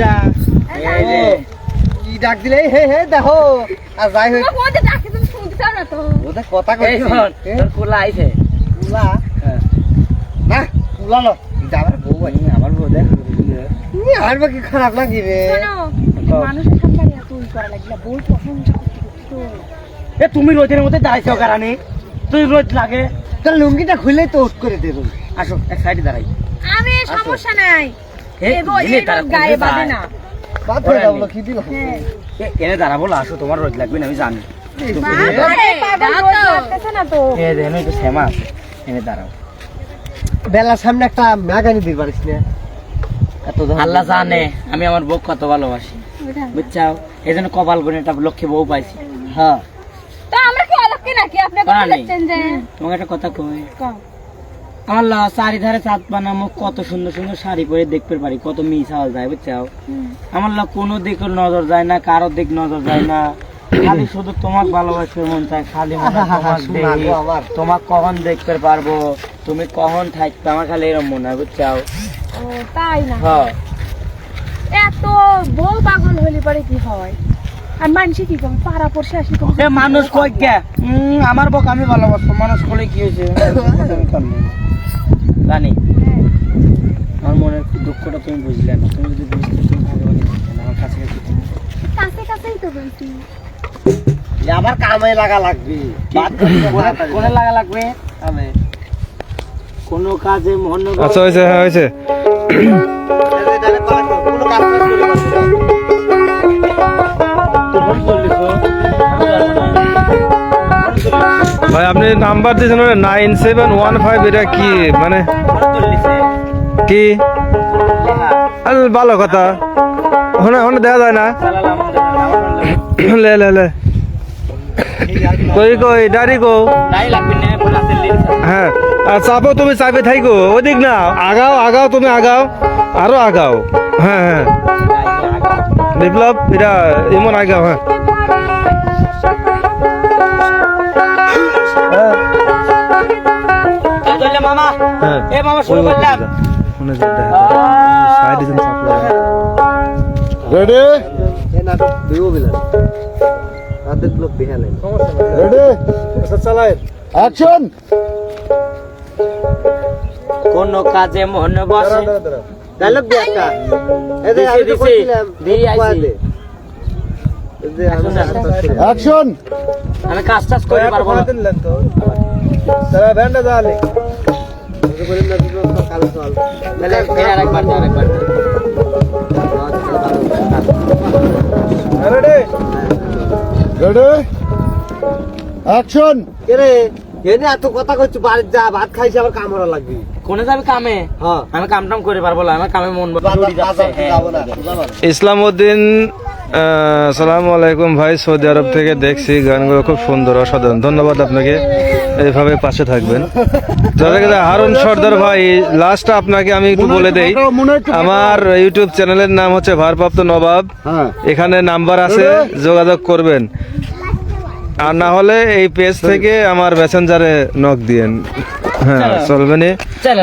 যা। কি ডাক দিলে? হে হে দেখো। আর যাই ওদের ডাকে তুমি শুনতে না তো। ওদের কথা এই কইছি শোন তোর কুলা আইছে। কুলা? হ্যাঁ। না কুলা লো এটা আমার বউ ভাই আমার বউ দেখ। তুমি আর বাকি খারাপ লাগি রে শোনো মানুষের সামনে এত ই করা লাগলে বই প্রশংসা করতে করতে। এ তুমি রোদের মধ্যে দাঁড়াইছো কারণে তুই রোদ লাগে। তোর লুঙ্গিটা খুলে তো উঠ করে দেবো। আসো এক সাইডে দাঁড়াই। আমি সমস্যা নাই। হয়ে। হ্যাঁ এনে দাঁড়াবো না, আসো তোমার রোদ লাগবে না আমি জানি। শ্যামা এনে দাঁড়াও। বেলার সামনে একটা ম্যাগানি দিতে পারিস না। এত আল্লাহ জানে আমি আমার বউ কত ভালোবাসি। বুঝছাও? এই জন্য কপাল করে একটা লক্ষ্মী বউ পাইছি। হ্যাঁ। তো আমরা কি নাকি? আপনি তোমাকে একটা কথা কই? কম। ল চারিধারে চাঁদ বানামো কত সুন্দর সুন্দর শাড়ি পরে দেখতে পারি কত মিস হওয়া যায় বুঝছাও? আমার কোনো দিকে নজর যায় না কারও দিক নজর যায় না। খালি শুধু তোমাক ভালোবাসতে মন চায় খালি। তোমাক কখন দেখতে পারব তুমি কখন থাকতে আমার খালি এরকম মনে হয় বুঝছাও? তাই না? হ্যাঁ। এত বউ পাগল হলে পরে কি হয়? আর মানুষে কি করবে পাড়া পড়ছে আসি তো মানুষ কই কে? আমার বক আমি ভালোবাসবো মানুষ কলে কি হয়েছে? হ্যাঁ। আমার মনের দুঃখটা তুমি বুঝলে না। তুমি যদি বুঝতে তুমি না, আমার কাছে কাছে কাছে কাছেই তো বলছি। আবার কামে লাগা লাগবে। বাদ করে কোনে- কোনে লাগা লাগবে? কামে। কোনো কাজে মন আচ্ছা হয়েছে হ্যাঁ হয়েছে। ভাই, আপনি নাম্বার দিয়েছেন নাইন সেভেন ওয়ান ফাইভ, এটা কি? মানে কি? ভালো কথা। ওখানে ওখানে দেখা যায় না। লে লে লে। কই কই ডারি কো? হ্যাঁ। আর চাপো, তুমি চাপে থাইকো। ওদিক না, আগাও আগাও, তুমি আগাও। আরও আগাও। হ্যাঁ হ্যাঁ। বিপ্লব, এটা এমন আগাও হ্যাঁ। মামা। হ্যাঁ। এ মামা শুরু করলাম। মনে রেডি লোক বিহালে। রেডি আচ্ছা, চালায়েন। অ্যাকশন কোন কাজে মন বসে। ডায়লগ দে একটা। এই যে আমি। আইছি। করি। অ্যাকশন আমি কাজ টাজ করে পারব না। এই যে বলেন না, দুটো কালো চল। তাহলে ফের আরেকবার দে, আরেকবার রেডি অ্যাকশন কে রে? এনে এত কথা কইছি, যা, ভাত খাইছি, আবার কাম করা লাগবে। কোনে যাবে কামে হ্যাঁ। আমি কাম টাম করে পারব না আমার কামে মন বাজার- যাব না। ইসলামউদ্দিন সালাম আলাইকুম ভাই সৌদি আরব থেকে দেখছি গানগুলো খুব সুন্দর অসাধারণ। ধন্যবাদ আপনাকে এইভাবে পাশে থাকবেন। হারুন সর্দার ভাই লাস্ট আপনাকে আমি একটু বলে দেই। আমার ইউটিউব চ্যানেলের নাম হচ্ছে ভারপ্রাপ্ত নবাব। হ্যাঁ। এখানে নাম্বার আছে যোগাযোগ করবেন। আর না হলে এই পেজ থেকে আমার মেসেঞ্জারে নক দিয়েন। হ্যাঁ চলবে নি? চলো।